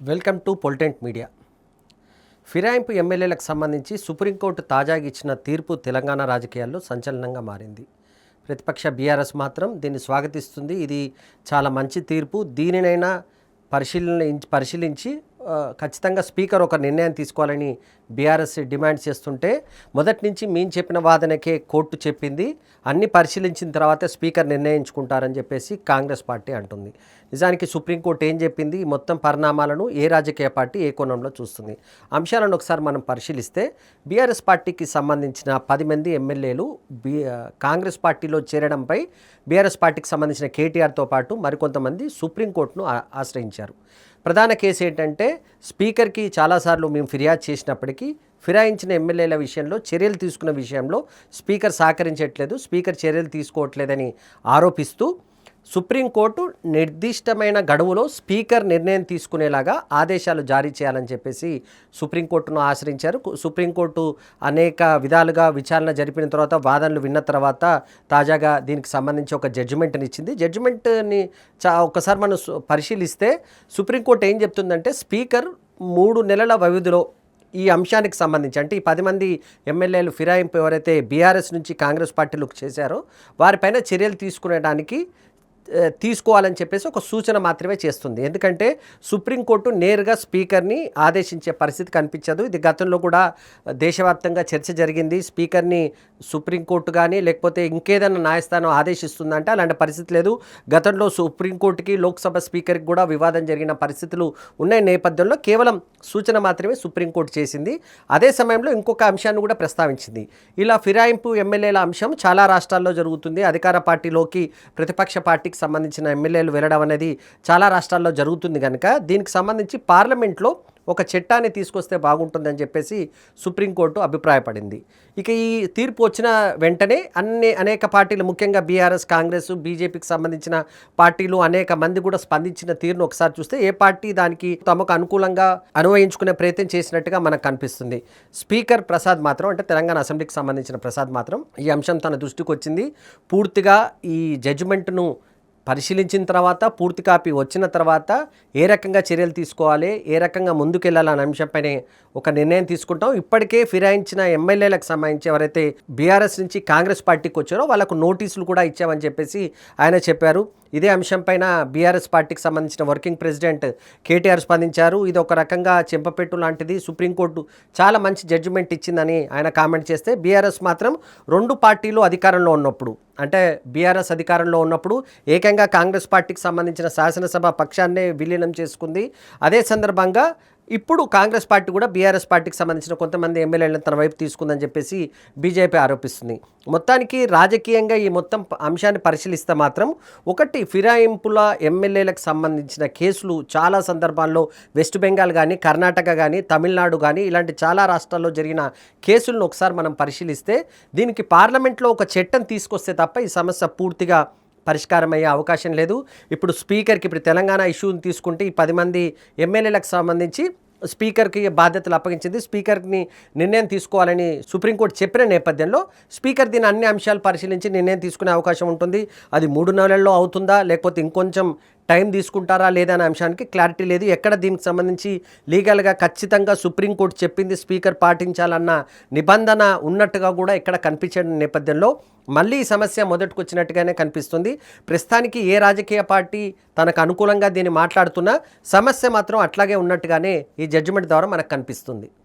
Welcome to పొలిటెంట్ media. ఫిరాయింపు ఎమ్మెల్యేలకు సంబంధించి సుప్రీంకోర్టు తాజాగా ఇచ్చిన తీర్పు తెలంగాణ రాజకీయాల్లో సంచలనంగా మారింది. ప్రతిపక్ష బీఆర్ఎస్ మాత్రం దీన్ని స్వాగతిస్తుంది. ఇది చాలా మంచి తీర్పు. దీనినైనా పరిశీలన పరిశీలించి ఖచ్చితంగా స్పీకర్ ఒక నిర్ణయం తీసుకోవాలని బీఆర్ఎస్ డిమాండ్ చేస్తుంటే మొదటి నుంచి మేము చెప్పిన వాదనకే కోర్టు చెప్పింది. అన్ని పరిశీలించిన తర్వాత స్పీకర్ నిర్ణయించుకుంటారని చెప్పేసి కాంగ్రెస్ పార్టీ అంటుంది. నిజానికి సుప్రీంకోర్టు ఏం చెప్పింది? మొత్తం పరిణామాలను ఏ రాజకీయ పార్టీ ఏ కోణంలో చూస్తుంది? అంశాలను ఒకసారి మనం పరిశీలిస్తే బీఆర్ఎస్ పార్టీకి సంబంధించిన పది మంది ఎమ్మెల్యేలు బీ కాంగ్రెస్ పార్టీలో చేరడంపై బీఆర్ఎస్ పార్టీకి సంబంధించిన కేటీఆర్తో పాటు మరికొంతమంది సుప్రీంకోర్టును ఆశ్రయించారు. ప్రధాన కేసు ఏంటంటే స్పీకర్కి చాలాసార్లు మేము ఫిర్యాదు చేసినప్పటికీ ఫిరాయించిన ఎమ్మెల్యేల విషయంలో చర్యలు తీసుకున్న విషయంలో స్పీకర్ సహకరించట్లేదు స్పీకర్ చర్యలు తీసుకోవట్లేదని ఆరోపిస్తూ సుప్రీంకోర్టు నిర్దిష్టమైన గడువులో స్పీకర్ నిర్ణయం తీసుకునేలాగా ఆదేశాలు జారీ చేయాలని చెప్పేసి సుప్రీంకోర్టును ఆశ్రయించారు. సుప్రీంకోర్టు అనేక విధాలుగా విచారణ జరిపిన తర్వాత వాదనలు విన్న తర్వాత తాజాగా దీనికి సంబంధించి ఒక జడ్జిమెంట్ని ఇచ్చింది. జడ్జిమెంట్ని చా ఒకసారి మనం పరిశీలిస్తే సుప్రీంకోర్టు ఏం చెప్తుందంటే స్పీకర్ మూడు నెలల వ్యవధిలో ఈ అంశానికి సంబంధించి అంటే ఈ పది మంది ఎమ్మెల్యేలు ఫిరాయింపు ఎవరైతే బీఆర్ఎస్ నుంచి కాంగ్రెస్ పార్టీలకు చేశారో వారిపైన చర్యలు తీసుకునేడానికి తీసుకోవాలని చెప్పేసి ఒక సూచన మాత్రమే చేస్తుంది. ఎందుకంటే సుప్రీంకోర్టు నేరుగా స్పీకర్ని ఆదేశించే పరిస్థితి కనిపించదు. ఇది గతంలో కూడా దేశవ్యాప్తంగా చర్చ జరిగింది. స్పీకర్ని సుప్రీంకోర్టు కానీ లేకపోతే ఇంకేదైనా న్యాయస్థానం ఆదేశిస్తుందంటే అలాంటి పరిస్థితి లేదు. గతంలో సుప్రీంకోర్టుకి లోక్సభ స్పీకర్కి కూడా వివాదం జరిగిన పరిస్థితులు ఉన్న నేపథ్యంలో కేవలం సూచన మాత్రమే సుప్రీంకోర్టు చేసింది. అదే సమయంలో ఇంకొక అంశాన్ని కూడా ప్రస్తావించింది. ఇలా ఫిరాయింపు ఎమ్మెల్యేల అంశం చాలా రాష్ట్రాల్లో జరుగుతుంది. అధికార పార్టీలోకి ప్రతిపక్ష పార్టీకి సంబంధించిన ఎమ్మెల్యేలు వెళ్ళడం అనేది చాలా రాష్ట్రాల్లో జరుగుతుంది కనుక దీనికి సంబంధించి పార్లమెంట్లో ఒక చట్టాన్ని తీసుకొస్తే బాగుంటుందని చెప్పేసి సుప్రీంకోర్టు అభిప్రాయపడింది. ఇక ఈ తీర్పు వచ్చిన వెంటనే అన్ని అనేక పార్టీలు ముఖ్యంగా బీఆర్ఎస్ కాంగ్రెస్ బీజేపీకి సంబంధించిన పార్టీలు అనేక మంది కూడా స్పందించిన తీరును ఒకసారి చూస్తే ఏ పార్టీ దానికి తమకు అనుకూలంగా అన్వయించుకునే ప్రయత్నం చేసినట్టుగా మనకు కనిపిస్తుంది. స్పీకర్ ప్రసాద్ మాత్రం అంటే తెలంగాణ అసెంబ్లీకి సంబంధించిన ప్రసాద్ మాత్రం ఈ అంశం తన దృష్టికి వచ్చింది. పూర్తిగా ఈ జడ్జిమెంట్ను పరిశీలించిన తర్వాత పూర్తి కాపీ వచ్చిన తర్వాత ఏ రకంగా చర్యలు తీసుకోవాలి ఏ రకంగా ముందుకెళ్ళాలనే అంశంపైనే ఒక నిర్ణయం తీసుకుంటాం. ఇప్పటికే ఫిరాయించిన ఎమ్మెల్యేలకు సంబంధించి ఎవరైతే బీఆర్ఎస్ నుంచి కాంగ్రెస్ పార్టీకి వచ్చారో వాళ్ళకు నోటీసులు కూడా ఇచ్చామని చెప్పేసి ఆయన చెప్పారు. ఇదే అంశంపైన బీఆర్ఎస్ పార్టీకి సంబంధించిన వర్కింగ్ ప్రెసిడెంట్ కేటీఆర్ స్పందించారు. ఇది ఒక రకంగా చెంపపెట్టు లాంటిది. సుప్రీంకోర్టు చాలా మంచి జడ్జిమెంట్ ఇచ్చిందని ఆయన కామెంట్ చేస్తే బీఆర్ఎస్ మాత్రం రెండు పార్టీలు అధికారంలో ఉన్నప్పుడు అంటే బీఆర్ఎస్ అధికారంలో ఉన్నప్పుడు ఏకంగా కాంగ్రెస్ పార్టీకి సంబంధించిన శాసనసభ పక్షాన్నే విలీనం చేసుకుంది. అదే సందర్భంగా ఇప్పుడు కాంగ్రెస్ పార్టీ కూడా బీఆర్ఎస్ పార్టీకి సంబంధించిన కొంతమంది ఎమ్మెల్యేలను తన వైపు తీసుకుందని చెప్పేసి బీజేపీ ఆరోపిస్తుంది. మొత్తానికి రాజకీయంగా ఈ మొత్తం అంశాన్ని పరిశీలిస్తే మాత్రం ఒకటి ఫిరాయింపుల ఎమ్మెల్యేలకు సంబంధించిన కేసులు చాలా సందర్భాల్లో వెస్ట్ బెంగాల్ కానీ కర్ణాటక కానీ తమిళనాడు కానీ ఇలాంటి చాలా రాష్ట్రాల్లో జరిగిన కేసులను ఒకసారి మనం పరిశీలిస్తే దీనికి పార్లమెంట్లో ఒక చట్టం తీసుకొస్తే తప్ప ఈ సమస్య పూర్తిగా పరిష్కారం అయ్యే అవకాశం లేదు. ఇప్పుడు స్పీకర్కి ఇప్పుడు తెలంగాణ ఇష్యూని తీసుకుంటే ఈ పది మంది ఎమ్మెల్యేలకు సంబంధించి స్పీకర్కి బాధ్యతలు అప్పగించింది. స్పీకర్ని నిర్ణయం తీసుకోవాలని సుప్రీంకోర్టు చెప్పిన నేపథ్యంలో స్పీకర్ దీని అన్ని అంశాలు పరిశీలించి నిర్ణయం తీసుకునే అవకాశం ఉంటుంది. అది మూడు నెలల్లో అవుతుందా? లేకపోతే ఇంకొంచెం టైం తీసుకుంటారా లేదా అనే అంశానికి క్లారిటీ లేదు. ఎక్కడ దీనికి సంబంధించి లీగల్గా ఖచ్చితంగా సుప్రీంకోర్టు చెప్పింది స్పీకర్ పాటించాలన్న నిబంధన ఉన్నట్టుగా కూడా ఇక్కడ కనిపించని నేపథ్యంలో మళ్ళీ ఈ సమస్య మొదటికి వచ్చినట్టుగానే కనిపిస్తుంది. ప్రస్తుతానికి ఏ రాజకీయ పార్టీ తనకు అనుకూలంగా దీన్ని మాట్లాడుతున్నా సమస్య మాత్రం అట్లాగే ఉన్నట్టుగానే ఈ జడ్జిమెంట్ ద్వారా మనకు కనిపిస్తుంది.